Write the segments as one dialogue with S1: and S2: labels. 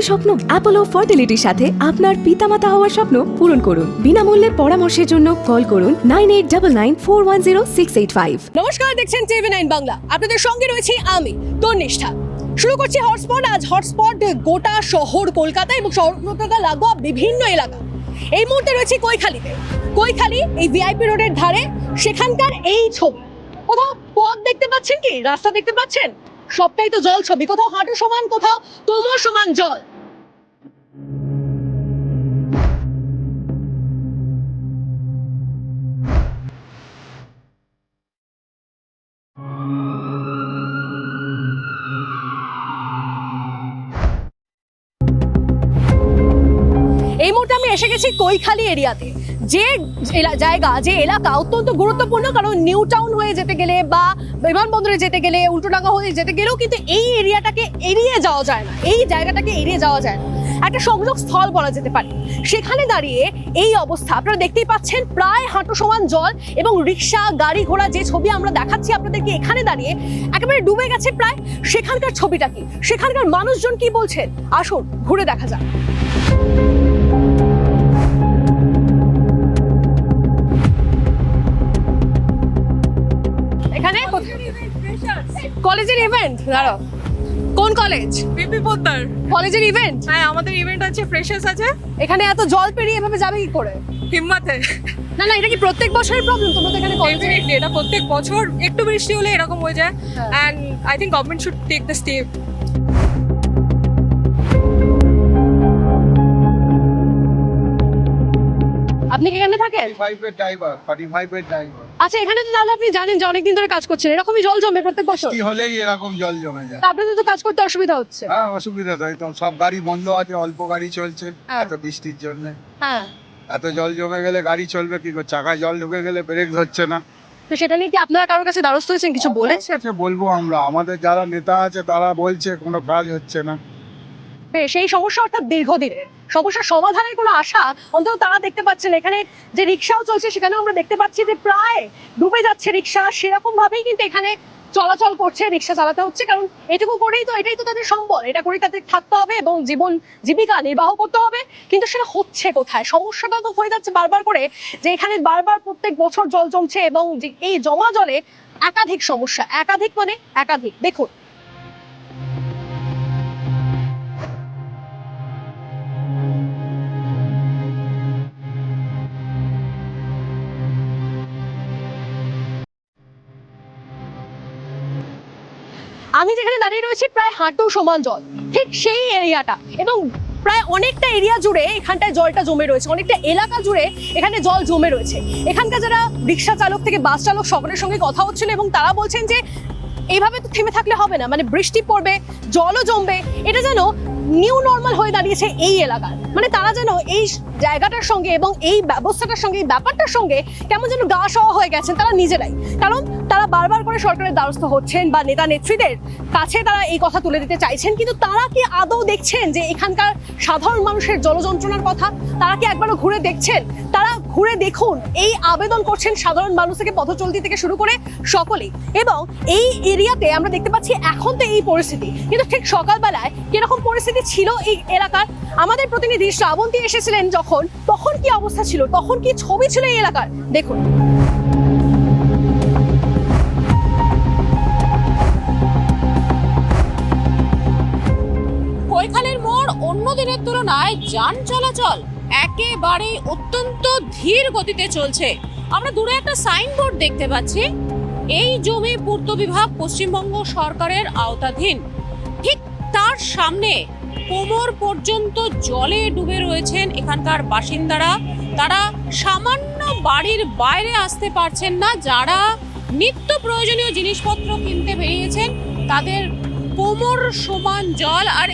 S1: কি স্বপ্ন? অ্যাপোলো ফার্টিলিটির সাথে আপনার পিতামাতা হওয়ার স্বপ্ন পূরণ করুন। বিনামূল্যে পরামর্শের জন্য কল করুন nine eight double nine four one zero six eight five.
S2: নমস্কার, দেখছেন টিভি নাইন বাংলা। আপনাদের সঙ্গে রয়েছি আমি, তন্নিষ্ঠা। শুরু করছি হটস্পট। আজ হটস্পট গোটা শহর কলকাতা এবং শহর কলকাতা লাগোয়া বিভিন্ন এলাকা। এই মুহূর্তে রয়েছে কৈখালিতে। কৈখালি, এই ভিআইপি রোডের ধারে, সেখানকার এই ছবি। কোথাও পথ দেখতে পাচ্ছেন কি? রাস্তা দেখতে পাচ্ছেন? সবটাই তো জল ছবি। কোথাও হাঁটু সমান, কোথাও তোমর সমান জল। গেছি কৈখালি এরিয়াতে। যে জায়গা, যে এলাকা অত্যন্ত গুরুত্বপূর্ণ, কারণ নিউ টাউন হয়ে যেতে গেলে বা বিমানবন্দরে যেতে গেলে, উল্টোডাঙ্গা হয়ে যেতে গেলেও কিন্তু এই এরিয়াটাকে এড়িয়ে যাওয়া যায় না। এই জায়গাটাকে এড়িয়ে যাওয়া যায় না। একটা সংযোগ স্থল বলা যেতে পারে। সেখানে দাঁড়িয়ে এই অবস্থা, আপনারা দেখতেই পাচ্ছেন, প্রায় হাঁটু সমান জল এবং রিক্সা, গাড়ি ঘোড়া যে ছবি আমরা দেখাচ্ছি আপনাদেরকে এখানে দাঁড়িয়ে, একেবারে ডুবে গেছে প্রায় সেখানকার ছবিটা কি? সেখানকার মানুষজন কি বলছেন? আসুন, ঘুরে দেখা যাক। কলেজের ইভেন্ট দাঁড়াও। কোন কলেজ?
S3: বিপি পোদ্দার।
S2: কলেজের ইভেন্ট
S3: হ্যাঁ আমাদের ইভেন্ট আছে ফ্রেশার্স আছে।
S2: এখানে এত জল পেরিয়ে এভাবে যাবে কি করে?
S3: হিম্মাতে।
S2: না না এটা কি প্রত্যেক বছরের প্রবলেম তোমরা তো এখানে কলেজে
S3: এটা প্রত্যেক বছর একটু বৃষ্টি হলে এরকম হয়ে যায়। And I think government should take the step
S2: আপনি কি এখানে থাকেন?
S4: ফাইভের ড্রাইভার ফর্টি ফাইভের ড্রাইভার
S2: আচ্ছা এখানে তো তাহলে আপনি জানেন যে অনেকদিন ধরে কাজ করছেন এরকমই জল জমে প্রত্যেক বছর?
S4: কি হলেই এরকম জল জমে যায়।
S2: আপনাদের তো কাজ করতে অসুবিধা হচ্ছে।
S4: হ্যাঁ অসুবিধা তাই তো সব গাড়ি বন্ধ আছে অল্প গাড়ি চলছে
S2: হ্যাঁ।
S4: এত বৃষ্টির জন্য।
S2: হ্যাঁ।
S4: এত জল জমে গেলে গাড়ি চলবে কি করে? চাকায় জল ঢুকে গেলে ব্রেক ধরছে না।
S2: তো সেটা নিয়ে কি আপনারা কারোর কাছে দ্বারস্থ হয়েছেন কিছু বলেছে
S4: বলব আমরা আমাদের যারা নেতা আছে তারা বলছে কোনো কাজ হচ্ছে না।
S2: বেশ, এই সমস্যা অর্থাৎ দীর্ঘদিনের সমস্যার সমাধানের কোনো আশা অন্তত তারা দেখতে পাচ্ছেন। এখানে যে রিক্সাও চলছে সেখানেও আমরা দেখতে পাচ্ছি যে প্রায় ডুবে যাচ্ছে রিক্সা সেরকম ভাবেই কিন্তু এখানে চলাচল করছে রিক্সা চালাতে হচ্ছে। কারণ এটুকু করেই তো এটাই তো তাদের সম্বল। এটা করেই তাদের থাকতে হবে এবং জীবন জীবিকা নির্বাহ করতে হবে। কিন্তু সেটা হচ্ছে কোথায়? সমস্যাটা তো হয়ে যাচ্ছে বারবার করে যে এখানে বারবার প্রত্যেক বছর জল জমছে এবং এই জমা জলে একাধিক সমস্যা। একাধিক মানে একাধিক। দেখুন আমি যেখানে দাঁড়িয়ে রয়েছি প্রায় হাঁটু সমান জল, ঠিক সেই এরিয়াটা। এবং প্রায় অনেকটা এরিয়া জুড়ে এখানটায় জলটা জমে রয়েছে, অনেকটা এলাকা জুড়ে এখানে জল জমে রয়েছে। এখানকার যারা রিক্সা চালক থেকে বাস চালক সকলের সঙ্গে কথা হচ্ছিল এবং তারা বলছেন যে এইভাবে তো থেমে থাকলে হবে না মানে বৃষ্টি পড়বে, জলও জমবে, এটা যেন নিউ নর্মাল হয়ে দাঁড়িয়েছে এই এলাকার মানে তারা যেন এই জায়গাটার সঙ্গে এবং এই ব্যবস্থাটার সঙ্গে, এই ব্যাপারটার সঙ্গে কেমন যেন গা সওয়া হয়ে গেছেন তারা নিজেরাই। কারণ তারা বারবার করে সরকারের দ্বারস্থ হচ্ছেন বা নেতা নেত্রীদের কাছে তারা এই কথা তুলে দিতে চাইছেন। কিন্তু তারা কি আদৌ দেখছেন যে এখানকার সাধারণ মানুষের জলযন্ত্রণার কথা? তারা কি একবারও ঘুরে দেখছেন? তারা ঘুরে দেখুন, এই আবেদন করছেন সাধারণ মানুষ থেকে পথচলতি থেকে শুরু করে সকলেই। এবং এই এরিয়াতে আমরা দেখতে পাচ্ছি এখন তো এই পরিস্থিতি। কিন্তু ঠিক সকালবেলায় কীরকম পরিস্থিতি ছিল এই এলাকার? আমাদের প্রতিনিধি শ্রাবন্তী এসেছিলেন যখন, তখন কি অবস্থা ছিল? তখন কি ছবি ছিল এই এলাকার? দেখুন।
S5: কৈখালের মোড় অন্য দিনের তুলনায় যান চলাচল। একেবারে অত্যন্ত ধীর গতিতে চলছে। আমরা দূরে একটা সাইনবোর্ড দেখতে পাচ্ছি। এই জমি পূর্ত বিভাগ পশ্চিমবঙ্গ সরকারের আওতাধীন। ঠিক তার সামনে কোমর পর্যন্ত জলে ডুবে রয়েছেন এখানকার বাসিন্দারা। তারা সামান্য বাড়ির বাইরে আসতে পারছেন না। যারা নিত্য প্রয়োজনীয় জিনিসপত্র কিনতে বেরিয়েছেন, তাদের কোমর সমান জল। আর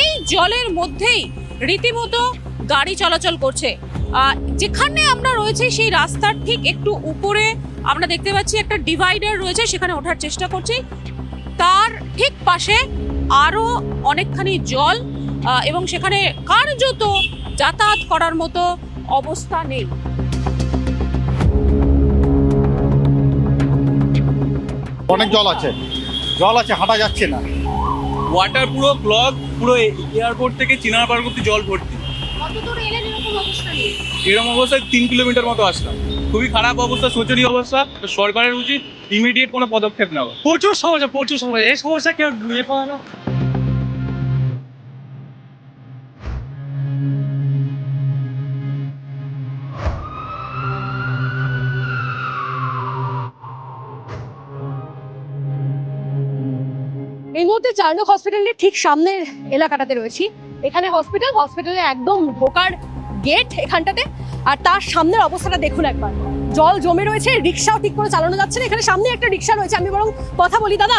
S5: এই জলের মধ্যেই রীতিমতো গাড়ি চলাচল করছে। আহ, যেখানে আমরা রয়েছে সেই রাস্তার ঠিক একটু উপরে আমরা দেখতে পাচ্ছি একটা ডিভাইডার রয়েছে সেখানে ওঠার চেষ্টা করছি। তার ঠিক পাশে আরও অনেকখানি জল এবং সেখানে কার্যত যাতায়াত করার মতো অবস্থা নেই।
S6: অনেক জল আছে। জল আছে হাঁটা যাচ্ছে না। ওয়াটার পুরো ক্লগ পুরো এয়ারপোর্ট থেকে চিনার পার্ক অব্দি জল ভর্তি।
S5: এরকম
S6: অবস্থায় তিন কিলোমিটার মতো আসলাম। খুবই খারাপ অবস্থা শোচনীয় অবস্থা। সরকারের উচিত ইমিডিয়েট কোনো পদক্ষেপ নেওয়া।
S7: প্রচুর সমস্যা প্রচুর সমস্যা। এই সমস্যা কেউ ইয়ে পাওয়া না।
S2: এই মুহূর্তে চার্নক হসপিটালের ঠিক সামনের এলাকাটাতে রয়েছি। এখানে হসপিটাল হসপিটালে একদম ঢোকার গেট এখানটাতে। আর তার সামনের অবস্থাটা দেখুন একবার। জল জমে রয়েছে রিক্সাও ঠিক করে চালানো যাচ্ছে না। এখানে সামনে একটা রিক্সা রয়েছে আমি বরং কথা বলি দাদা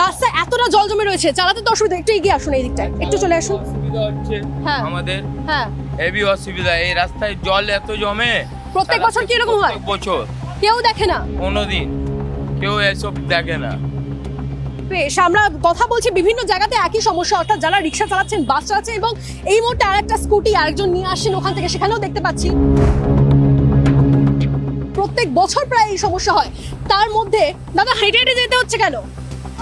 S2: রাস্তায় এতটা জল জমে রয়েছে চালাতে তো অসুবিধা একটু এগিয়ে আসুন এই দিকটায় একটু চলে আসুন।
S8: অসুবিধা হচ্ছে
S2: হ্যাঁ
S8: আমাদের
S2: হ্যাঁ।
S8: হেভি অসুবিধা এই রাস্তায় জল এত জমে
S2: প্রত্যেক বছর কি এরকম হয়?
S8: বছর।
S2: কেউ দেখে না?
S8: কোনোদিন কেউ এসব দেখে না।
S2: বেশ আমরা কথা বলছি বিভিন্ন জায়গাতে একই সমস্যা অর্থাৎ যারা রিক্সা চালাচ্ছেন বাস চালাচ্ছেন এবং এই মুহূর্তে আরেকটা স্কুটি আরেকজন নিয়ে আসছেন ওখান থেকে সেখানেও দেখতে পাচ্ছি। প্রত্যেক বছর প্রায় এই সমস্যা হয়। তার মধ্যে দাদা হেঁটে হেঁটে যেতে হচ্ছে কেন?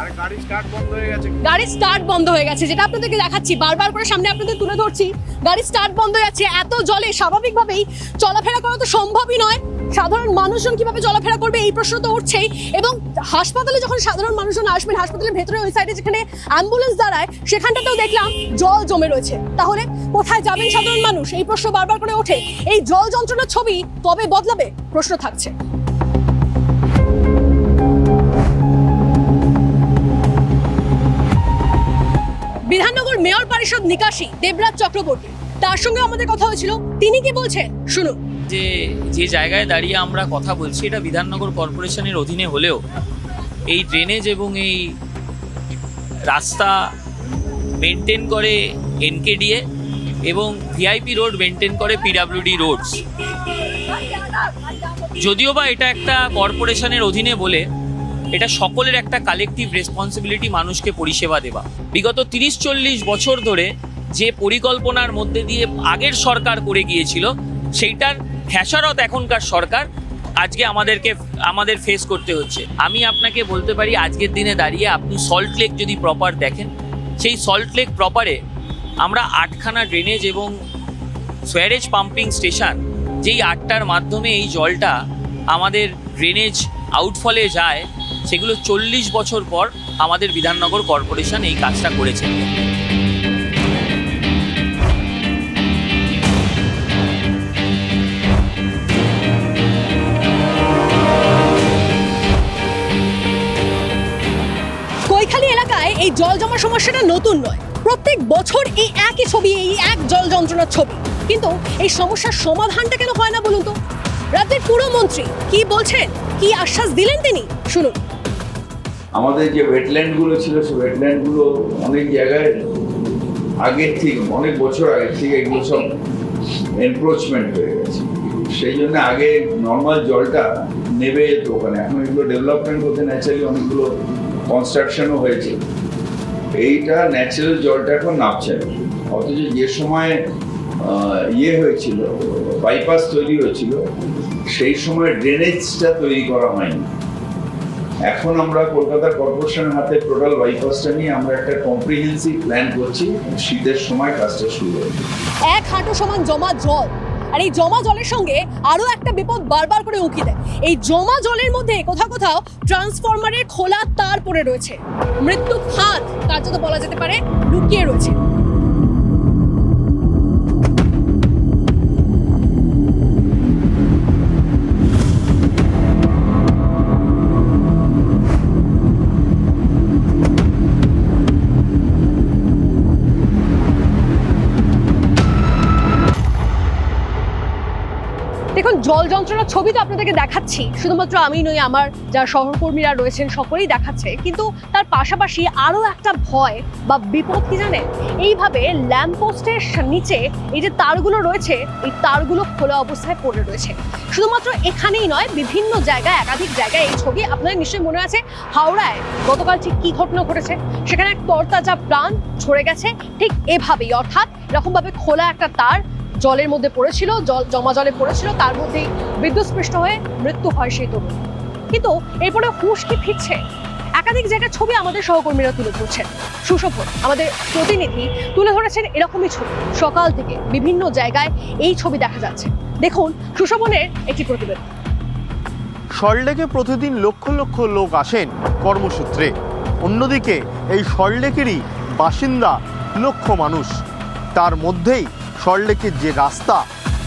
S4: আর গাড়ি স্টার্ট বন্ধ হয়ে গেছে।
S2: গাড়ির স্টার্ট বন্ধ হয়ে গেছে যেটা আপনাদেরকে দেখাচ্ছি। বারবার করে সামনে আপনাদের তুলে ধরছি। গাড়ির স্টার্ট বন্ধ হয়ে যাচ্ছে এত জলে স্বাভাবিকভাবেই চলাফেরা করা তো সম্ভবই নয়। সাধারণ মানুষজন কীভাবে চলাফেরা করবে এই প্রশ্ন তো উঠছেই। এবং হাসপাতালে যখন সাধারণ মানুষজন আসবেন, হাসপাতালের ভেতরে ওই সাইডে যেখানে অ্যাম্বুলেন্স দাঁড়ায়, সেখানটাতেও দেখলাম জল জমে রয়েছে। তাহলে কোথায় যাবেন সাধারণ মানুষ? এই প্রশ্ন বারবার করে ওঠে। এই জল যন্ত্রণার ছবি কবে বদলাবে? প্রশ্ন থাকছে। বিধাননগর মেয়র পরিষদ নিকাশী দেবরাজ চক্রবর্তী। তার সঙ্গে আমাদের কথা হয়েছিল। তিনি কি বলছেন? শুনুন।
S9: যে যে জায়গায় দাঁড়িয়ে আমরা কথা বলছি, এটা বিধাননগর কর্পোরেশনের অধীনে হলেও এই ড্রেনেজ এবং এই রাস্তা মেনটেন করে এনকেডিএ এবং ভিআইপি রোড মেনটেন করে পিডাব্লিউডি রোডস যদিও বা এটা একটা কর্পোরেশনের অধীনে বলে, এটা সকলের একটা কালেকটিভ রেসপন্সিবিলিটি মানুষকে পরিষেবা দেওয়া। বিগত তিরিশ চল্লিশ বছর ধরে যে পরিকল্পনার মধ্যে দিয়ে আগের সরকার করে গিয়েছিল, সেইটার খেসারত এখনকার সরকার, আজকে আমাদেরকে, আমাদের ফেস করতে হচ্ছে। আমি আপনাকে বলতে পারি, আজকের দিনে দাঁড়িয়ে আপনি সল্ট লেক যদি প্রপার দেখেন, সেই সল্ট লেক প্রপারে আমরা আটখানা ড্রেনেজ এবং সোয়ারেজ পাম্পিং স্টেশন যেই আটটার মাধ্যমে এই জলটা আমাদের ড্রেনেজ আউটফলে যায়, সেগুলো চল্লিশ বছর পর আমাদের বিধাননগর কর্পোরেশন এই কাজটা করেছে।
S2: এই জল জমা সমস্যাটা নতুন নয়। প্রত্যেক বছর এই একই ছবি, এই এক জল যন্ত্রণার ছবি। কিন্তু এই সমস্যার সমাধানটা কেন হয় না বলুন তো? রাজ্যের পুরমন্ত্রী কি বলছেন? কি আশ্বাস দিলেন তিনি? শুনুন।
S10: আমাদের যে ওয়েটল্যান্ডগুলো ছিল সেই ওয়েটল্যান্ডগুলো অনেক জায়গায় আগের থেকে, অনেক বছর আগের থেকে এগুলো সব এনক্রোচমেন্ট হয়ে গেছে। সেই জন্য আগে নর্মাল জলটা নেবে যেত ওখানে। এখন এগুলো ডেভেলপমেন্ট হতে ন্যাচারালি অনেকগুলো কনস্ট্রাকশনও হয়েছে। এইটা ন্যাচারাল জলটা এখন নামছে অথচ যে সময় ইয়ে হয়েছিল বাইপাস তৈরি হয়েছিল, সেই সময় ড্রেনেজটা তৈরি করা হয়নি। এখন আমরা কলকাতা কর্পোরেশনের হাতে টোটাল বাইপাসটা নিয়ে আমরা একটা কম্প্রিহেন্সিভ প্ল্যান করছি, শীতের সময় কাজটা শুরু হবে।
S2: এক হাঁটু সমান জমা জল। আর এই জমা জলের সঙ্গে আরও একটা বিপদ বারবার করে উঁকি দেয়। এই জমা জলের মধ্যে কোথাও কোথাও ট্রান্সফরমারের খোলা তার পড়ে রয়েছে। মৃত্যু ফাঁদ কার্যত বলা যেতে পারে লুকিয়ে রয়েছে। জল যন্ত্রণার ছবি তো আপনাদেরকে দেখাচ্ছি। শুধুমাত্র আমি নই, আমার যারা সহকর্মীরা রয়েছেন, সকলেই দেখাচ্ছে। কিন্তু তার পাশাপাশি আরও একটা ভয় বা বিপদ কি জানেন? এইভাবে ল্যাম্পপোস্টের নিচে এই যে তারগুলো রয়েছে, এই তারগুলো খোলা অবস্থায় পড়ে রয়েছে। শুধুমাত্র এখানেই নয়, বিভিন্ন জায়গায়, একাধিক জায়গায় এই ছবি আপনাদের নিশ্চয়ই মনে আছে। হাওড়ায় গতকাল ঠিক কি ঘটনা ঘটেছে? সেখানে এক তরতাজা প্রাণ ঝরে গেছে। ঠিক এভাবেই, অর্থাৎ এরকমভাবে খোলা একটা তার জলের মধ্যে পড়েছিল, জল জমা জলে পড়েছিল, তার মধ্যেই বিদ্যুৎস্পৃষ্ট হয়ে মৃত্যু হয় সেই তরুণ। কিন্তু এরপরে হুশ কি ফিরছে? একাধিক জায়গার ছবি আমাদের সহকর্মীরা তুলে ধরছেন। সুশোভন, আমাদের প্রতিনিধি, তুলে ধরেছেন এরকমই ছবি। সকাল থেকে বিভিন্ন জায়গায় এই ছবি দেখা যাচ্ছে। দেখুন সুশোভনের একটি প্রতিবেদন।
S11: সল্টলেকে প্রতিদিন লক্ষ লক্ষ লোক আসেন কর্মসূত্রে। অন্যদিকে এই সল্টলেকেরই বাসিন্দা লক্ষ মানুষ। তার মধ্যেই সল্টলেকের যে রাস্তা,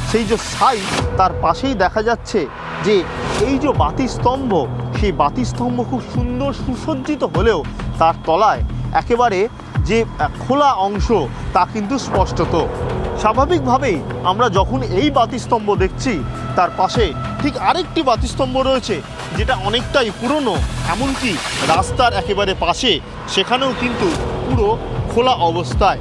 S11: সেই যে সাই তার পাশেই দেখা যাচ্ছে যে এই যে বাতিস্তম্ভ, সেই বাতিস্তম্ভ খুব সুন্দর সুসজ্জিত হলেও তার তলায় একেবারে যে খোলা অংশ, তা কিন্তু স্পষ্টত। স্বাভাবিকভাবেই আমরা যখন এই বাতিস্তম্ভ দেখছি, তার পাশে ঠিক আরেকটি বাতিস্তম্ভ রয়েছে, যেটা অনেকটাই পুরনো। এমনকি রাস্তার একেবারে পাশে, সেখানেও কিন্তু পুরো খোলা অবস্থায়।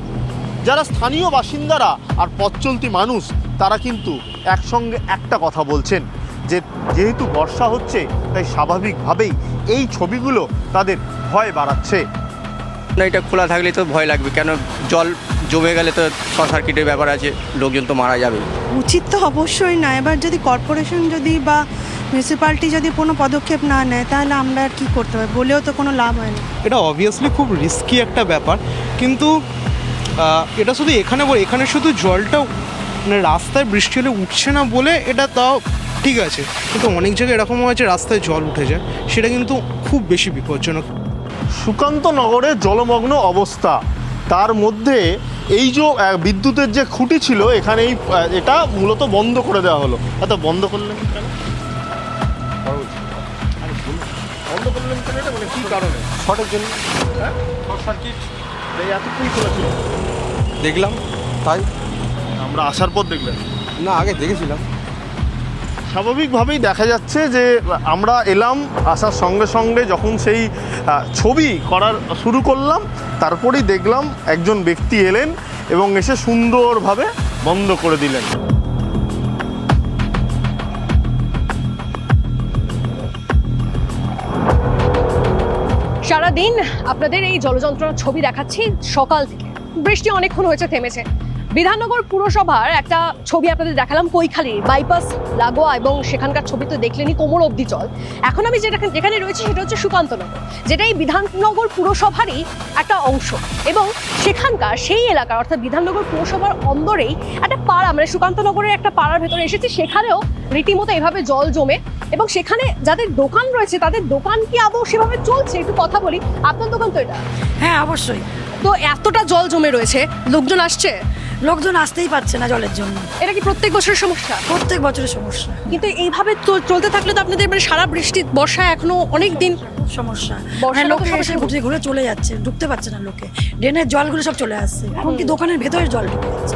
S11: যারা স্থানীয় বাসিন্দারা আর পথ চলতি মানুষ তারা কিন্তু একসঙ্গে একটা কথা বলছেন যে যেহেতু বর্ষা হচ্ছে তাই স্বাভাবিকভাবেই এই ছবিগুলো তাদের ভয় বাড়াচ্ছে।
S12: না এটা খোলা থাকলে তো ভয় লাগবে কেন জল জমে গেলে তো শর্ট সার্কিটের ব্যাপার আছে লোকজন তো মারা যাবে।
S13: উচিত তো অবশ্যই না এবার যদি কর্পোরেশন যদি বা মিউনিসিপ্যালিটি যদি কোনো পদক্ষেপ না নেয় তাহলে আমরা আর কী করতে হবে বলেও তো কোনো লাভ হয় না
S7: এটা অবভিয়াসলি খুব রিস্কি একটা ব্যাপার কিন্তু এটা শুধু এখানে বলে এখানে শুধু জলটা মানে রাস্তায় বৃষ্টি হলে উঠছে না বলে এটা তাও ঠিক আছে। কিন্তু অনেক জায়গায় এরকমও হয়েছে রাস্তায় জল উঠে যায় সেটা কিন্তু খুব বেশি বিপজ্জনক।
S11: সুকান্ত নগরের জলমগ্ন অবস্থা। তার মধ্যে এই যে বিদ্যুতের যে খুঁটি ছিল এখানে এই এটা মূলত বন্ধ করে দেওয়া হলো। এত বন্ধ করলেন কেন? বন্ধ করলেন কেন মানে কী কারণে? শর্টের জন্য শর্ট সার্কিট। খোলা ছিল?
S12: দেখলাম তাই?
S11: আমরা আসার পর দেখলাম।
S12: না আগে দেখেছিলাম।
S11: স্বাভাবিকভাবেই দেখা যাচ্ছে যে আমরা এলাম আসার সঙ্গে সঙ্গে যখন সেই ছবি করার শুরু করলাম তারপরেই দেখলাম একজন ব্যক্তি এলেন এবং এসে সুন্দরভাবে বন্ধ করে দিলেন।
S2: সারাদিন আপনাদের এই জলযন্ত্রণার ছবি দেখাচ্ছি সকাল থেকে। বৃষ্টি অনেকক্ষণ হয়েছে থেমেছে। বিধাননগর পুরসভার একটা ছবি আপনাদের দেখালাম কৈখালি বাইপাস লাগোয়া এবং সেখানকার ছবি তো দেখলেনি কোমর অবধি জল। এখন আমি যেটা যেখানে রয়েছে সেটা হচ্ছে সুকান্তনগর যেটা এই বিধাননগর পুরসভারই একটা অংশ। এবং সেখানকার সেই এলাকার অর্থাৎ বিধাননগর পুরসভার অন্দরেই একটা পাড়া মানে সুকান্তনগরের একটা পাড়ার ভেতরে এসেছি সেখানেও রীতিমতো এভাবে জল জমে। এবং সেখানে যাদের দোকান রয়েছে তাদের দোকান কি আদৌ সেভাবে চলছে? একটু কথা বলি। আপনার দোকান তো এটা?
S13: হ্যাঁ অবশ্যই।
S2: তো এতটা জল জমে রয়েছে লোকজন আসছে?
S13: লোকজন আসতেই পারছে না জলের জন্য।
S2: এটা কি প্রত্যেক বছরের সমস্যা?
S13: প্রত্যেক বছরের সমস্যা।
S2: কিন্তু এইভাবে চলতে থাকলে তো আপনাদের মানে সারা বৃষ্টি বর্ষা এখনও অনেক দিন
S13: সমস্যা। হ্যাঁ লোকে এসে ঘুরে ঘুরে চলে যাচ্ছে ঢুকতে পারছে না লোকে। ড্রেনের জলগুলো সব চলে আসছে। এমনকি দোকানের ভেতরের জল ঢুকে যাচ্ছে?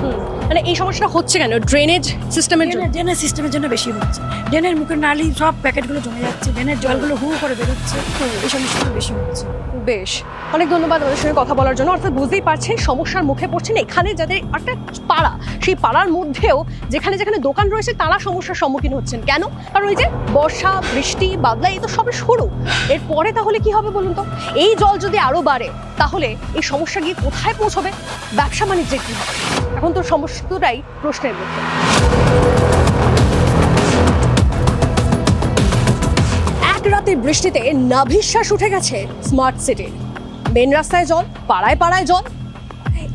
S2: মানে এই সমস্যাটা হচ্ছে কেন? ড্রেনেজ সিস্টেমের জন্য?
S13: ড্রেনের সিস্টেমের জন্য বেশি হচ্ছে। ড্রেনের মুখের নালি সব প্যাকেটগুলো জমে যাচ্ছে ড্রেনের জলগুলো হু করে বেরোচ্ছে। এই সমস্যাগুলো বেশি হচ্ছে।
S2: বেশ। অনেক ধন্যবাদ আমাদের সঙ্গে কথা বলার জন্য। অর্থাৎ বুঝতেই পারছেন সমস্যার মুখে পড়ছেন। এখানে যাদের একটা পাড়া সেই পাড়ার মধ্যেও যেখানে যেখানে দোকান রয়েছে তারা সমস্যার সম্মুখীন হচ্ছেন। কেন? কারণ ওই যে বর্ষা বৃষ্টি বাদলা এই তো সবে শুরু। এরপরে তাহলে কি হবে বলুন তো? এই জল যদি আরও বাড়ে তাহলে এই সমস্যা গিয়ে কোথায় পৌঁছবে? ব্যবসা বাণিজ্যের কী হবে? এখন তো সমস্তটাই প্রশ্নের মুখে এক রাতে বৃষ্টিতে নাভিশ্বাস উঠে গেছে স্মার্ট সিটির মেন রাস্তায় জল, পাড়ায় পাড়ায় জল।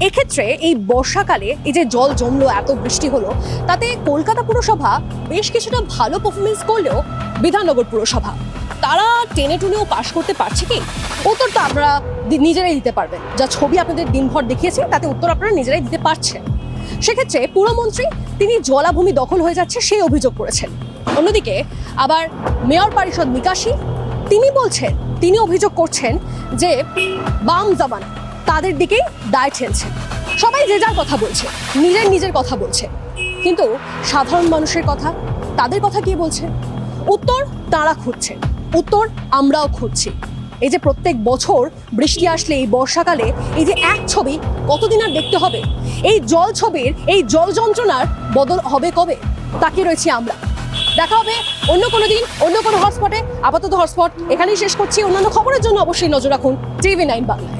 S2: এক্ষেত্রে এই বর্ষাকালে এই যে জল জমলো, এত বৃষ্টি হলো, তাতে কলকাতা পুরসভা বেশ কিছুটা ভালো পারফরমেন্স করলেও বিধাননগর পুরসভা। তারা টেনে টুনেও পাশ করতে পারছে কি? উত্তর তো দি- নিজেরাই দিতে পারবেন। যা ছবি আপনাদের দিনভর দেখিয়েছে, তাতে উত্তর আপনারা নিজেরাই দিতে পারছেন। সেক্ষেত্রে পুরমন্ত্রী, তিনি জলাভূমি দখল হয়ে যাচ্ছে সেই অভিযোগ করেছেন। অন্যদিকে আবার মেয়র পরিষদ নিকাশি, তিনি বলছেন, তিনি অভিযোগ করছেন যে বাম জামানা তাদের দিকেই দায় ঠেলছে সবাই যে যার কথা বলছে, নিজের নিজের কথা বলছে। কিন্তু সাধারণ মানুষের কথা, তাদের কথা কি বলছে? উত্তর তারা খুঁজছেন উত্তর আমরাও খুঁজছি। এই যে প্রত্যেক বছর বৃষ্টি আসলে এই বর্ষাকালে এই যে এক ছবি কতদিন আর দেখতে হবে? এই জল ছবির এই জল যন্ত্রণার বদল হবে কবে? তাকে রয়েছি আমরা। দেখা হবে অন্য কোনো দিন, অন্য কোনো হটস্পটে আপাতত হটস্পট এখানেই শেষ করছি। অন্যান্য খবরের জন্য অবশ্যই নজর রাখুন টিভি নাইন বাংলায়।